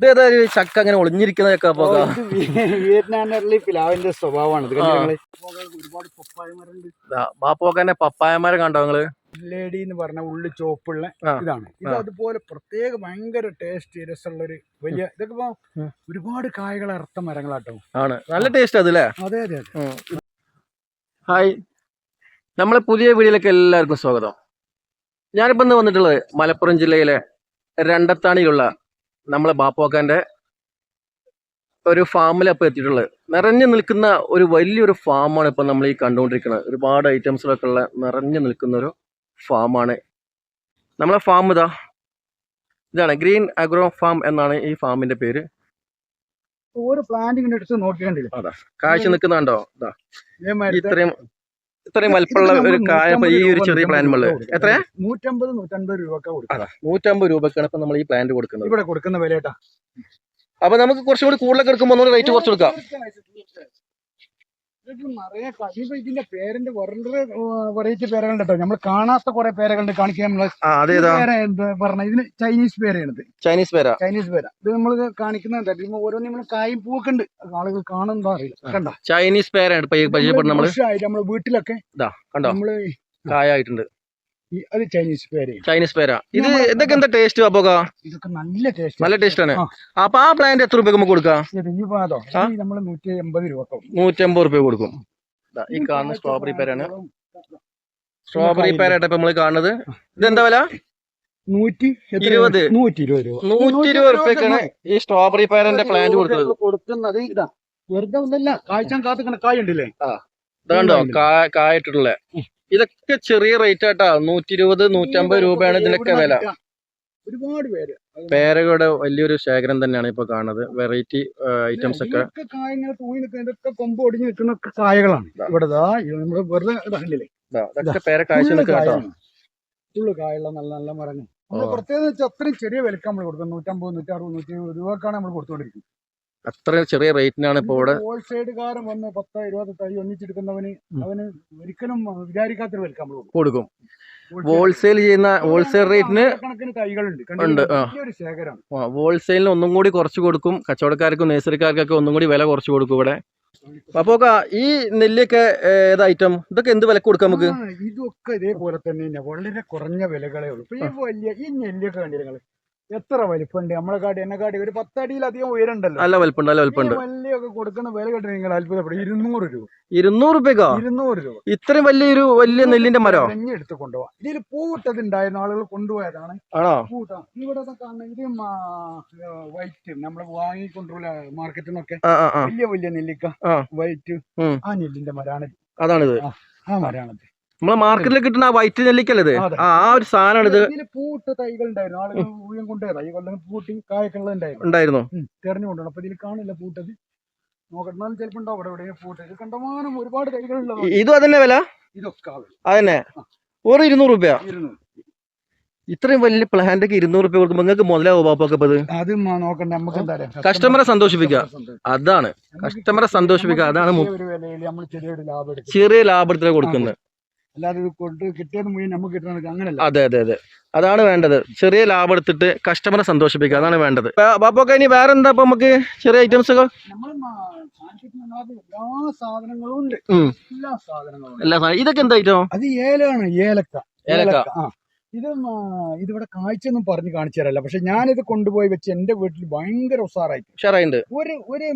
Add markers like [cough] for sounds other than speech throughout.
ഒരു ചക്ക അങ്ങനെ ഒളിഞ്ഞിരിക്കുന്ന ചക്ക പോക. വിയറ്റ്നാമിലെ പിലാവിന്റെ സ്വഭാവമാണ്. ഇത് ഒരുപാട് പപ്പായ മരമുണ്ട് പപ്പായ മരം കണ്ടോ നിങ്ങൾ? ലേഡി എന്ന് പറഞ്ഞ ഉള്ളി ചോപ്പുള്ള ഇതാണ്. ഇത് അതുപോലെ പ്രത്യേക ഭയങ്കര ടേസ്റ്റ് രസമുള്ള ഒരു വലിയ ഇതൊക്കെ ഇപ്പൊ ഒരുപാട് കായകൾ ഇറത്ത മരങ്ങളാട്ടോ. ആണ്. നല്ല ടേസ്റ്റ് അതല്ലേ അതെ അതെ അതെ. ഹായ്. നമ്മളെ പുതിയ വീഡിയോയിലേക്ക് എല്ലാവർക്കും സ്വാഗതം. ഞാനിപ്പോൾ ഇന്ന് വന്നിട്ടുള്ളത് മലപ്പുറം ജില്ലയിലെ രണ്ടത്താണിയിലുള്ള നമ്മളെ ബാപ്പോക്കാന്റെ ഒരു ഫാമിലപ്പോൾ എത്തിയിട്ടുള്ളത്. നിറഞ്ഞു നിൽക്കുന്ന ഒരു വലിയൊരു ഫാമാണ് ഇപ്പം നമ്മൾ ഈ കണ്ടുകൊണ്ടിരിക്കുന്നത്. ഒരുപാട് ഐറ്റംസിലൊക്കെ ഉള്ള നിറഞ്ഞു നിൽക്കുന്ന ഒരു ഫാമാണ് നമ്മളെ ഫാം ഇതാ. ഇതാണ് ഗ്രീൻ അഗ്രോ ഫാം എന്നാണ് ഈ ഫാമിന്റെ പേര്. ഓരോ പ്ലാന്റിങ്ങിന്റെ അടുത്ത് നോക്കിക്കണ്ടില്ല? കാഴ്ച നിൽക്കുന്നുണ്ടോ? ഇത്രയും ഇത്രയും വലിപ്പമുള്ള ഒരു കായ ഈ ഒരു ചെറിയ പ്ലാന്റ് എത്രയാ? നൂറ്റമ്പത് നൂറ്റമ്പത് രൂപ കൊടുക്കാം. അതാ നൂറ്റമ്പത് രൂപക്കാണ് ഇപ്പൊ നമ്മൾ ഈ പ്ലാന്റ് കൊടുക്കുന്നത്. ഇവിടെ കൊടുക്കുന്ന വിലയേട്ടാ. അപ്പൊ നമുക്ക് കുറച്ചും കൂടി കൂടുതലൊക്കെ എടുക്കുമ്പോൾ റേറ്റ് കുറച്ച് കൊടുക്കാം. നിറയെ ക- ഇതിന്റെ പേരിന്റെ വേറെ വെറൈറ്റി പേരുകളുണ്ട് കേട്ടോ നമ്മൾ കാണാത്ത കുറെ പേരുകളുണ്ട് കാണിക്കാൻ പറഞ്ഞ? ഇതിന് ചൈനീസ് പേരാണിത്. ചൈനീസ് പേരാ? ചൈനീസ് പേരാ. ഇത് നമ്മൾ കാണിക്കുന്നത് ഓരോന്നും നമ്മൾ കായും പൂവൊക്കെ ഉണ്ട്. ആളുകൾ കാണുന്നതാ അറിയില്ല. കണ്ടോ? ചൈനീസ് പേരാണ് ഇപ്പൊ പരിചയപ്പെടുന്നത് നമ്മൾ. നമ്മൾ വീട്ടിലൊക്കെ കണ്ടോ? നമ്മൾ കായായിട്ടുണ്ട്. അത് ചൈനീസ് പേര്. ചൈനീസ് പേരാ. ഇത് ഇതൊക്കെ എന്താ ടേസ്റ്റ് അപ്പോക ഇതൊക്കെ നല്ല ടേസ്റ്റ് നല്ല ടേസ്റ്റ് ആണ്. അപ്പൊ ആ പ്ലാന്റ് എത്ര രൂപയ്ക്ക് നമുക്ക് കൊടുക്കാം? നമ്മൾ നൂറ്റി എൺപത് രൂപ രൂപ കൊടുക്കും. ഈ കാണുന്ന സ്ട്രോബെറി പേരാണ് സ്ട്രോബെറി പേരായിട്ട് ഇപ്പൊ നമ്മൾ കാണുന്നത്. ഇതെന്താ വില? നൂറ്റി ഇരുപത്. രൂപ? നൂറ്റി ഇരുപത് രൂപ. നൂറ്റി ഇരുപത് റുപ്യക്കാണ് ഈ സ്ട്രോബെറി പേരന്റെ പ്ലാന്റ് കൊടുക്കുന്നത് കൊടുക്കുന്നത് ഇതാ. വെറുതെ ഒന്നല്ല കാഴ്ച കാത്തുക്കണ കായ ഉണ്ടല്ലേ? കണ്ടോ കായ കായിട്ടുള്ള ഇതൊക്കെ ചെറിയ റേറ്റ് ആട്ടാ. നൂറ്റി ഇരുപത് നൂറ്റമ്പത് രൂപയാണ് ഇതിനൊക്കെ വില. ഒരുപാട് പേര്. പേരകളുടെ വലിയൊരു ശേഖരം തന്നെയാണ് ഇപ്പൊ കാണുന്നത്. വെറൈറ്റി ഐറ്റംസ് ഒക്കെ. കായങ്ങൾ തൂങ്ങി കൊമ്പ് ഒടിഞ്ഞു നിൽക്കുന്ന കായകളാണ്. ഇവിടെ വെറുതെ ഇതാണ്ടില്ലേ ഇതാ, ഇതൊക്കെ പേര കാഴ്ച നിൽക്കുക കേട്ടോ ഫുള്ള് കായുള്ള നല്ല നല്ല മരങ്ങൾ. പ്രത്യേകത അത്രയും ചെറിയ വിലക്ക് നമ്മൾ കൊടുക്കുന്നത്. നൂറ്റമ്പത് നൂറ്ററുപത് നൂറ്റി രൂപക്കാണ് നമ്മൾ കൊടുത്തുകൊണ്ടിരിക്കുന്നത്. അത്ര ചെറിയ റേറ്റിനാണ് ഇപ്പൊ ഇവിടെ ഹോൾസെയിൽകാരൻ വന്ന് പത്ത് ഇരുപത് തൈ ഒന്നിച്ചെടുക്കുന്നവന്. അവന് ഒരിക്കലും വിചാരിക്കാത്ത വിലക്ക് നമ്മൾ കൊടുക്കും. ഹോൾസെയിൽ ചെയ്യുന്ന ഹോൾസെയിൽ റേറ്റിന് കണക്കിന് തൈകളുണ്ട്. ഉണ്ട്. വലിയൊരു ഹോൾസെയിലിന് ഒന്നും കൂടി കുറച്ച് കൊടുക്കും. കച്ചവടക്കാർക്കും നേഴ്സറിക്കാർക്കൊക്കെ ഒന്നും കൂടി വില കുറച്ച് കൊടുക്കും ഇവിടെ. അപ്പൊ ഈ നെല്ലൊക്കെ ഏത് ഐറ്റം ഇതൊക്കെ എന്ത് വില കൊടുക്കാം നമുക്ക്? ഇതൊക്കെ ഇതേപോലെ തന്നെ വളരെ കുറഞ്ഞ വിലകളേ ഉള്ളൂ. വലിയ ഈ നെല്ലൊക്കെ കണ്ടി നിങ്ങൾ എത്ര വലിപ്പുണ്ട്? നമ്മളെ കാട്ടി എന്നെ കാട്ടി ഒരു പത്തടിയിലധികം ഉയരണ്ടല്ലോ നല്ല വലിപ്പമുണ്ട് നല്ല കൊടുക്കുന്ന വില കേട്ട് നിങ്ങൾ അത്ഭുതപ്പെടും. ഇരുന്നൂറ് രൂപ. ഇരുന്നൂറ് രൂപ ഇരുന്നൂറ് രൂപ. ഇത്രയും വലിയൊരു വലിയ നെല്ലിന്റെ മരോ? തെരഞ്ഞ് എടുത്ത് കൊണ്ടുപോവാ. ഇതിൽ പൂവിട്ടതുണ്ടായിരുന്ന ആളുകൾ കൊണ്ടുപോയതാണ്. ആണോ? പൂട്ടാ ഇവിടെ വൈറ്റ് നമ്മൾ വാങ്ങിക്കൊണ്ടുള്ള മാർക്കറ്റിൽ നിന്നൊക്കെ വലിയ വലിയ നെല്ലിക്ക വൈറ്റ് ആ നെല്ലിന്റെ മരാണ് അതാണിത്. ആ മരാണത്. നമ്മളെ മാർക്കറ്റിൽ കിട്ടുന്ന ആ വൈറ്റ് നെല്ലിക്കല്ലേ. ആ ഒരു സാധനമാണ് ഇത് പൂട്ട് തൈകൾ ഉണ്ടായിരുന്നു. ആളുകൾ ഊഴം തൈകൾ പൂട്ടി ഉണ്ടായിരുന്നു. ഉണ്ടായിരുന്നു. ഉം, തെരഞ്ഞു കൊണ്ടുപോകണം അപ്പൊ ഇതിൽ കാണില്ല പൂട്ടത്. നോക്കട്ടെ എന്നാലും ചിലപ്പോ ഉണ്ടാവും. അവിടെ കണ്ടമാനം ഒരുപാട് ഇതും അതന്നെ വില? ഇതൊക്കെ. അതന്നെ? ഒരു ഇരുന്നൂറ് രൂപ ഇത്രയും വലിയ പ്ലാന്റ് ഒക്കെ ഇരുന്നൂറ് രൂപ കൊടുക്കുമ്പോൾ നിങ്ങൾക്ക് മുതലാവും പാപ്പൊക്കെ ഇപ്പൊ ഇത് അത് നോക്കണ്ട. നമുക്ക് കസ്റ്റമറെ സന്തോഷിപ്പിക്കുക. അതാണ്. കസ്റ്റമറെ സന്തോഷിപ്പിക്കുക. അതാണ് ചെറിയ ഒരു വിലയിൽ നമ്മൾ ചെറിയൊരു ലാഭം എടുക്കും ചെറിയ ലാഭത്തിലാണ് കൊടുക്കുന്നത് അല്ലാതെ ഇത് കൊണ്ട് കിട്ടിയത് മുഴുവൻ നമുക്ക് കിട്ടണം അങ്ങനല്ല. അതെ അതെ അതെ. അതാണ് വേണ്ടത്. ചെറിയ ലാഭം എടുത്തിട്ട് കസ്റ്റമറെ സന്തോഷിപ്പിക്കുക. അതാണ് വേണ്ടത്. പാപ്പൊക്കെ ഇനി വേറെ എന്താ ഇപ്പൊ നമുക്ക് ചെറിയ ഐറ്റംസ് ഒക്കെ? എല്ലാ സാധനങ്ങളും ഉണ്ട്. ഉം. എല്ലാ സാധനങ്ങളും ഉണ്ട്. എല്ലാ സാധനം ഇതൊക്കെ എന്താ ഐറ്റം അത് ഏലാണ് ഏലക്ക. ഏലക്ക. ഇത് ഇതിവിടെ കാഴ്ചയൊന്നും പറഞ്ഞു കാണിച്ചു തരല്ല. പക്ഷെ ഞാനിത് കൊണ്ടുപോയി വെച്ച് എന്റെ വീട്ടിൽ ഭയങ്കര ഉഷാറായി. ഉഷാറായിണ്ട്. ഒരു ഒരു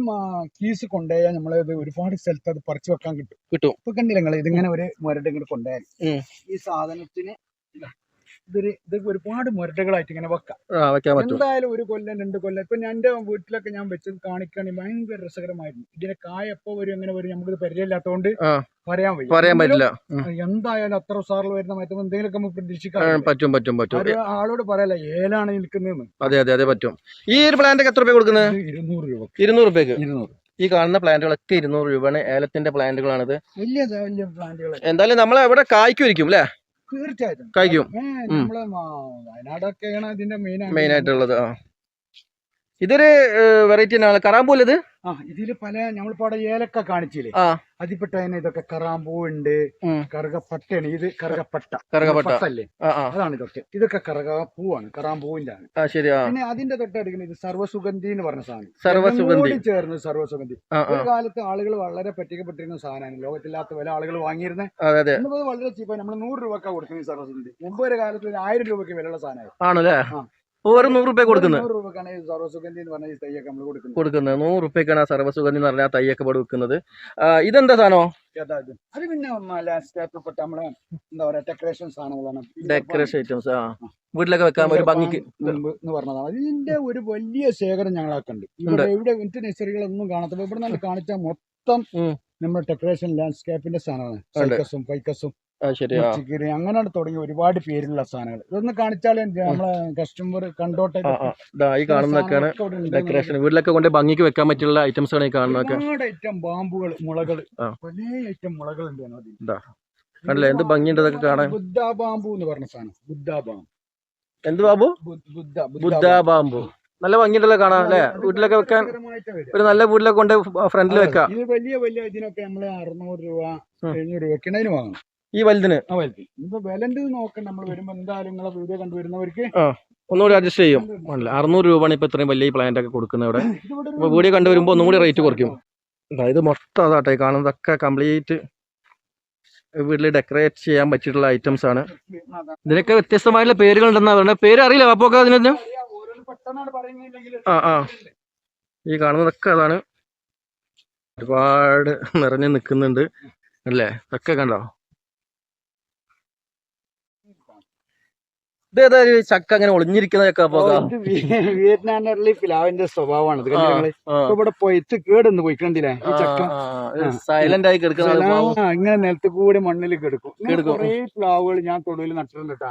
കീസ് കൊണ്ടുപോയാൽ നമ്മളെ ഒരുപാട് സ്ഥലത്ത് അത് പറിച്ചു വെക്കാൻ കിട്ടും. കിട്ടും. ഇപ്പൊ കണ്ടില്ല നിങ്ങൾ ഇതിങ്ങനെ ഒരു മുരട് ഇങ്ങോട്ട് കൊണ്ടുപോയാൽ ഈ സാധനത്തിന് ഇതാ, ഇതൊരു ഇത് ഒരുപാട് മുരടകളായിട്ട് ഇങ്ങനെ വെക്കാം. എന്തായാലും ഒരു കൊല്ലം രണ്ട് കൊല്ലം. ഇപ്പൊ ഞാൻ എന്റെ വീട്ടിലൊക്കെ ഞാൻ വെച്ച് കാണിക്കുകയാണെങ്കിൽ ഭയങ്കര രസകരമായിരുന്നു. ഇതിന്റെ കായ എപ്പോ വരും എങ്ങനെ വരും നമുക്ക് പരിചയമില്ലാത്തതുകൊണ്ട്. പറയാൻ വയ്യ. പറയാൻ പറ്റില്ല. എന്തായാലും അത്ര ഉസാറിൽ വരുന്ന മറ്റും എന്തെങ്കിലുമൊക്കെ നമുക്ക് പ്രതീക്ഷിക്കാം പറ്റും പറ്റും പറ്റും. ആളോട് പറയല്ല ഏലാണ് നിൽക്കുന്നതെന്ന്. അതെ അതെ അതെ പറ്റും. ഈ ഒരു പ്ലാന്റ് ഒക്കെ എത്ര രൂപ കൊടുക്കുന്നത്? ഇരുന്നൂറ് രൂപ ഇരുന്നൂറ് രൂപയ്ക്ക്? ഇരുന്നൂറ്. ഈ കാണുന്ന പ്ലാന്റുകളൊക്കെ ഇരുന്നൂറ് രൂപയാണ്. ഏലത്തിന്റെ പ്ലാന്റുകളാണിത് വലിയ വലിയ പ്ലാന്റുകൾ എന്തായാലും നമ്മളെ ഇവിടെ കായ്ക്കുമായിരിക്കും അല്ലേ തീർച്ചയായിട്ടും. കഴിക്കും. നമ്മൾ വയനാടൊക്കെയാണ് ഇതിന്റെ മെയിൻ മെയിൻ ആയിട്ടുള്ളത് ഇതൊരു വെറൈറ്റി തന്നെയാണ് കറാമ്പൂൽ ഇത്? ആ ഇതിൽ പല നമ്മളിപ്പോ അവിടെ ഏലക്ക കാണിച്ചില്ലേ? ആ. അതിൽപ്പെട്ട തന്നെ ഇതൊക്കെ കറാമ്പൂ ഉണ്ട്. കറുകപ്പട്ടയാണ്. ഇത് കറുകപ്പട്ട. കറുകപ്പട്ട. പട്ടല്ലേ ആ ആ. അതാണ് ഇതൊക്കെ ഇതൊക്കെ കറുകപ്പൂവാണ് കറാമ്പൂവിന്റെ ആണ്. പിന്നെ അതിന്റെ തൊട്ടടുക്കുന്നത് ഇത് സർവസുഗന്ധി എന്ന് പറഞ്ഞ സാധനം. സർവസുഗന്ധി. ചേർന്ന് സർവസുഗന്ധി. ഒരു കാലത്ത് ആളുകൾ വളരെ പറ്റിക്കപ്പെട്ടിരുന്ന സാധനമാണ്. ലോകത്തില്ലാത്ത വില ആളുകൾ വാങ്ങിയിരുന്നത് വളരെ ചീപ്പ് നമ്മൾ നൂറ് രൂപക്കാ കൊടുക്കുന്നത് സർവസുഗന്ധി. മുമ്പ് ഒരു കാലത്ത് ഒരു ആയിരം രൂപയ്ക്ക് വിലയുള്ള സാധനമായിരുന്നു. ആണല്ലേ? ഒരു നൂറ് റുപ്യ കൊടുക്കുന്നത് നൂറ് രൂപക്കാണ് ഈ സർവസുഗന്ധി എന്ന് പറഞ്ഞ ഈ തൈയൊക്കെ നമ്മൾ കൊടുക്കുന്നത് കൊടുക്കുന്നത് നൂറ് റുപ്യക്കാണ് ആ സർവസുഗന്ധി എന്ന് പറഞ്ഞാൽ ആ തൈയൊക്കെ ഇവിടെ വിൽക്കുന്നത്. ഇതെന്താ സാധനോ? ഏതാ ഇത്? അത് പിന്നെ ലാൻഡ്സ്കേപ്പ് പെട്ട നമ്മളെ എന്താ പറയാ ഡെക്കറേഷൻ സാധനങ്ങളാണ്. ഡെക്കറേഷൻ ഐറ്റംസ് ആ. വീട്ടിലൊക്കെ വെക്കാൻ ഒരു ഭംഗിക്ക് മുമ്പ് എന്ന് പറഞ്ഞതാണ്. ഇതിന്റെ ഒരു വലിയ ശേഖരം ഞങ്ങളാക്കുണ്ട്. ഇവിടെ ഇവിടെ നഴ്സറികളൊന്നും കാണാത്ത ഇവിടെ നമ്മൾ കാണിച്ച മൊത്തം ഉം. നമ്മുടെ ഡെക്കറേഷൻ ലാൻഡ്സ്കേപ്പിന്റെ സാധനമാണ്. ഉണ്ട്. സൈക്കസും പൈക്കസും അങ്ങനെയാണ് തുടങ്ങിയ ഒരുപാട് പേരിലുള്ള സാധനങ്ങൾ ഇതൊന്ന് കാണിച്ചാലേ നമ്മളെ കസ്റ്റമർ കണ്ടോട്ടെ. ഈ ഡെക്കറേഷൻ വീട്ടിലൊക്കെ കൊണ്ട് ഭംഗിക്ക് വെക്കാൻ പറ്റുള്ള ഐറ്റംസ് ആണ് ഈ കാണുന്നൊക്കെ ഒരുപാട് ഐറ്റം ബാമ്പുകൾ മുളകൾ. പല ഐറ്റം മുളകൾ ഉണ്ട് കണ്ടില്ലേ? എന്ത് ഭംഗിയുണ്ട് ഇതൊക്കെ കാണാൻ? ബുദ്ധ ബാമ്പു എന്ന് പറഞ്ഞ സാധനം. ബുദ്ധ ബാമ്പു. എന്ത് ബാബു ബുദ്ധ ബാമ്പു. നല്ല ഭംഗിയുണ്ടല്ലോ കാണാൻ അല്ലെ? വീട്ടിലൊക്കെ വെക്കാൻ ഒരു നല്ല വീട്ടിലൊക്കെ കൊണ്ട് ഫ്രണ്ടിൽ വെക്കാം. വലിയ വലിയ ഇതിനൊക്കെ നമ്മൾ അറുന്നൂറ് രൂപ. എഴുന്നൂറ് രൂപ കിണതിന് വാങ്ങണം ഈ വലുതിന്. ആ വലുത്. ഇപ്പൊ നോക്കണ്ട. നമ്മൾ വരുമ്പോ എന്തായാലും നിങ്ങളെ വീഡിയോ കണ്ടുവരുന്നവർക്ക് ഒന്നുകൂടി അഡ്ജസ്റ്റ് ചെയ്യും. ആണല്ലേ അറുന്നൂറ് രൂപയാണ് ഇപ്പൊ ഇത്രയും വലിയ പ്ലാന്റ് ഒക്കെ കൊടുക്കുന്നത് ഇവിടെ. അപ്പൊ വീഡിയോ കണ്ടുവരുമ്പോ ഒന്നും കൂടി റേറ്റ് കുറയ്ക്കും. അതായത് മൊത്തം അതാട്ടെ. കാണുന്നതൊക്കെ കംപ്ലീറ്റ് വീട്ടിൽ ഡെക്കറേറ്റ് ചെയ്യാൻ പറ്റിയിട്ടുള്ള ഐറ്റംസ് ആണ്. ഇതിനൊക്കെ വ്യത്യസ്തമായിട്ടുള്ള പേരുകൾ ഉണ്ടെന്നാ പറയുന്നത് പേര് അറിയില്ല. അപ്പൊ അതിന് അറിയാം, ഓരോന്ന് പെട്ടെന്നാണ് ആ ആ. ഈ കാണുന്നതൊക്കെ അതാണ്. ഒരുപാട് നിറഞ്ഞു നിൽക്കുന്നുണ്ട്. അല്ലേ? ഇതൊക്കെ കണ്ടോ? ഇത് ഏതാ ഒരു ചക്ക അങ്ങനെ ഒളിഞ്ഞിരിക്കുന്ന ചക്ക അപ്പൊ ഇത് വി- വിയറ്റ്നാമിലെ പിലാവിന്റെ സ്വഭാവമാണ് ഇത് കണ്ടില്ലേ ഇവിടെ പൊയത്ത് കേടൊന്ന് പോയി കണ്ടില്ലേ ഈ ചക്ക? സൈലന്റ് ആയി കിടക്കുന്ന ഇങ്ങനെ നിലത്ത് കൂടി മണ്ണിൽ കിടക്കും. കുറേ പ്ലാവുകൾ ഞാൻ തൊടുവിൽ നട്ടിട്ടുണ്ട് കേട്ടാ.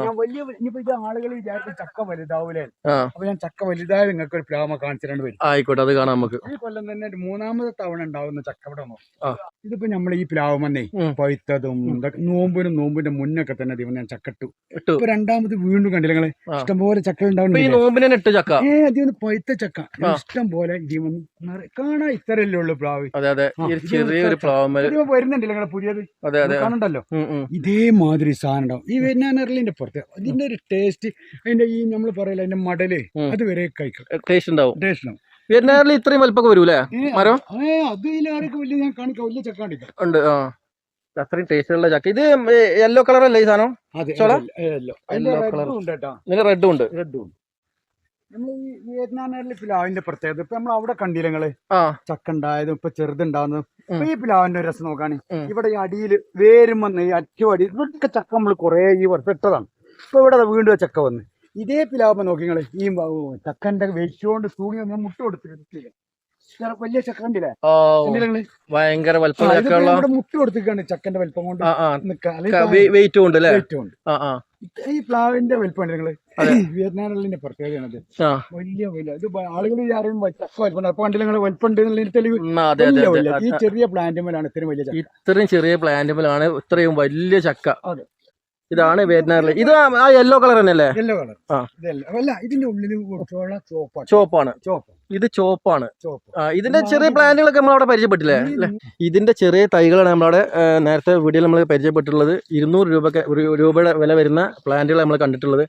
ഞാൻ വലിയ ഇനിയിപ്പോ ഇത് ആളുകൾ വിചാരിച്ച ചക്ക വലുതാവൂലേ. അപ്പൊ ഞാൻ ചക്ക വലുതായ നിങ്ങൾക്ക് ഒരു പ്ലാവ കാണിച്ചിട്ടുണ്ട് വരും. ആയിക്കോട്ടെ അത് കാണാം നമുക്ക്. ഈ കൊല്ലം തന്നെ ഒരു മൂന്നാമത്തെ തവണ ഉണ്ടാവുന്ന ചക്ക ഇവിടെ ഇതിപ്പോ നമ്മൾ ഈ പ്ലാവുമെന്നേ ഉം. പഴുത്തതും നോമ്പിനും നോമ്പിന്റെ മുന്നൊക്കെ തന്നെ ദിവസം ഞാൻ ചക്കട്ടു. ഇപ്പൊ രണ്ടാമത് വീണ്ടും കണ്ടില്ല. നിങ്ങൾ. ഇഷ്ടംപോലെ ചക്ക ഉണ്ടാവും ഇട്ട് ചക്ക? ഏ അതിന് പഴുത്ത ചക്ക. ഇഷ്ടം പോലെ ജീവൻ കാണാൻ ഇത്രയല്ലേ ഉള്ളൂ പ്ലാവ്. ചെറിയൊരു വരുന്നുണ്ടല്ലോ നിങ്ങളെ പുതിയത്. കാണണ്ടല്ലോ. ഇതേമാതിരി സാധനം ഉണ്ടാവും. ഈ വെന്നാനറിലിന്റെ പുറത്ത് അതിന്റെ ഒരു ടേസ്റ്റ് അതിന്റെ ഈ നമ്മൾ പറയല അതിന്റെ മടൽ. അത് വരെ കഴിക്കും. ടേസ്റ്റ് ഉണ്ടാവും. ടേസ്റ്റ് ഉണ്ടാവും. വിയറ്റ്നാമിൽ ഇത്രയും വലിപ്പൊക്കെ വരൂലേ മരം? ഏ, അത് ഇതിലാരൊക്കെ വലിയ ഞാൻ കാണിക്കാം. വലിയ ചക്ക ഉണ്ട് ആ. അത്രയും ടേസ്റ്റ് ഉള്ള ചക്ക. ഇത് യെല്ലോ കളർ അല്ലേ ഈ സാധനം? യെല്ലോ കളർ ഇതിന് റെഡും ഉണ്ട് റെഡും നമ്മൾ ഈ വിയറ്റ്നാമിലെ പിലാവിന്റെ പ്രത്യേകത ഇപ്പൊ നമ്മൾ അവിടെ കണ്ടില്ല നിങ്ങൾ? ചക്ക ഉണ്ടായതും ഇപ്പൊ ചെറുതുണ്ടാകുന്നതും. ഇപ്പൊ ഈ പിലാവിന്റെ ഒരു രസം നോക്കാണ്. ഇവിടെ ഈ അടിയിൽ വേരും വന്ന് ഈ അറ്റുപടി ഇതൊക്കെ ചക്ക നമ്മൾ കുറെ ഈ വർഷം ഇട്ടതാണ്. ഇപ്പൊ ഇവിടെ വീണ്ടും ചക്ക വന്ന്. ഇതേ പിലാവുമ്പോ നോക്കി നിങ്ങൾ ഈ ചക്കന്റെ വെച്ചുകൊണ്ട് തൂങ്ങി വന്ന് മുട്ട കൊടുത്തില്ല വലിയ ചക്ക കണ്ടില്ലേ? നിങ്ങൾ? ഭയങ്കര വലിപ്പം മുട്ടി കൊടുത്തിക്കാണ് ചക്കന്റെ വലിപ്പം കൊണ്ട്. വെയിറ്റ് കൊണ്ട് വെയിറ്റും അല്ലേ ഈ പ്ലാവിന്റെ വലിപ്പം നിങ്ങൾ. വിയറ്റ്നാമിന്റെ പ്രത്യേകതയാണത്. വലിയ വലിയ ഇത് ആളുകൾ വിചാരം ചക്ക വലിപ്പം അപ്പൊ കണ്ടില്ല നിങ്ങൾ വലിപ്പം ഉണ്ട് എന്നുള്ളതിന് തെളിവ് ഈ. ചെറിയ പ്ലാന്റുമേലാണ് ഇത്രയും വലിയ ചക്ക. ഇത്രയും ചെറിയ പ്ലാന്റുകളാണ് ഇത്രയും വലിയ ചക്ക. ഇതാണ് വിയറ്റ്നാമിലെ. ഇത് ആ- യെല്ലോ കളർ തന്നെയല്ലേ? യെല്ലോ കളർ അല്ല ഇതിന്റെ ഉള്ളിൽ ചോപ്പാണ് ചോപ്പാണ് ചോപ്പ് ഇത് ചോപ്പാണ്. ഇതിന്റെ ചെറിയ പ്ലാന്റുകളൊക്കെ നമ്മൾ അവിടെ പരിചയപ്പെട്ടില്ലേ ഇതിന്റെ ചെറിയ തൈകളാണ് നമ്മളവിടെ നേരത്തെ വീഡിയോയിൽ നമ്മൾ പരിചയപ്പെട്ടിട്ടുള്ളത്. ഇരുന്നൂറ് രൂപക്ക് രൂപയുടെ വില വരുന്ന പ്ലാന്റുകൾ നമ്മൾ കണ്ടിട്ടുള്ളത്.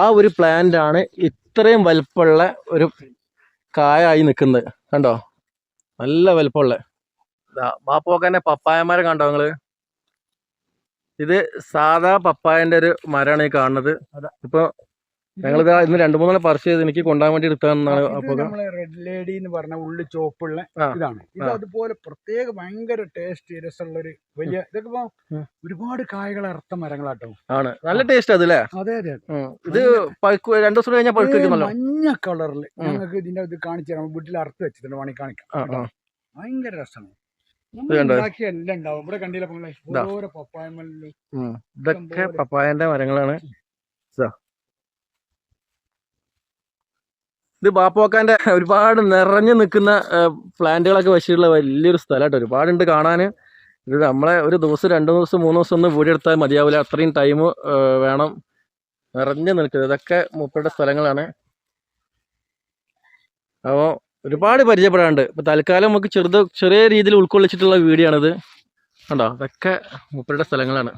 ആ ഒരു പ്ലാന്റ് ആണ് ഇത്രയും വലുപ്പമുള്ള ഒരു കായായി നിൽക്കുന്നത്. കണ്ടോ? നല്ല വലുപ്പമുള്ള. ബാപ്പോക്കന്നെ പപ്പായന്മാരെ കണ്ടോ നിങ്ങൾ? ഇത് സാധാ പപ്പായന്റെ ഒരു മരമാണ് ഈ കാണുന്നത്. ഇപ്പൊ ഞങ്ങളിത് ഇന്ന് രണ്ടു മൂന്നെണ്ണം പർച്ചേസ് ചെയ്ത് എനിക്ക് കൊണ്ടാൻ വേണ്ടി എടുത്തതെന്നാണ് ഇത് റെഡ് ലേഡി എന്ന് പറഞ്ഞ ഉള്ളി ചോപ്പുള്ള ഇതാണ്. ഇത് അതുപോലെ പ്രത്യേക ഭയങ്കര ടേസ്റ്റ് രസമുള്ള ഒരു വലിയ ഇതൊക്കെ ഇപ്പൊ ഒരുപാട് കായകൾ അർത്ഥ മരങ്ങളാട്ടോ. ആണ്. നല്ല ടേസ്റ്റ് അതല്ലേ? അതെ അതെ ഇത് പഴുക്ക് രണ്ടു ദിവസം കഴിഞ്ഞാൽ മഞ്ഞ കളറിൽ. ഞങ്ങൾക്ക് ഇതിന്റെ ഇത് കാണിച്ചു തരാം. വീട്ടിൽ അറുത്ത് വെച്ചിട്ടുണ്ട് വേണമെങ്കിൽ കാണിക്കാം. ഭയങ്കര രസമാണ്. പപ്പായന്റെ മരങ്ങളാണ് എല്ലാം ഉണ്ടാവും ഇവിടെ കണ്ടില്ല നിങ്ങളെ ഇതാ. ഓരോ പപ്പായമല്ലും ഉം. ഇതൊക്കെ ഇഷ്ടംപോലെ. പപ്പായന്റെ മരങ്ങളാണ് ഇതാ. ബാപ്പോക്കാന്റെ [laughs] ഒരുപാട് നിറഞ്ഞു നിൽക്കുന്ന പ്ലാന്റുകളൊക്കെ വെച്ചിട്ടുള്ള വലിയൊരു സ്ഥലമായിട്ട് ഒരുപാടുണ്ട് കാണാൻ. ഇത് നമ്മളെ ഒരു ദിവസം രണ്ട് ദിവസം മൂന്ന് ദിവസം ഒന്ന് വീടെടുത്താൽ മതിയാവില്ല. അത്രയും ടൈം വേണം നിറഞ്ഞു നിൽക്കുന്നത്. ഇതൊക്കെ മൂപ്പരുടെ സ്ഥലങ്ങളാണ്. അപ്പോൾ ഒരുപാട് പരിചയപ്പെടാനുണ്ട്. ഇപ്പോൾ തൽക്കാലം നമുക്ക് ചെറുത് ചെറിയ രീതിയിൽ ഉൾക്കൊള്ളിച്ചിട്ടുള്ള വീഡിയോ ആണിത്. കണ്ടോ? അതൊക്കെ മുപ്പരുടെ സ്ഥലങ്ങളാണ്.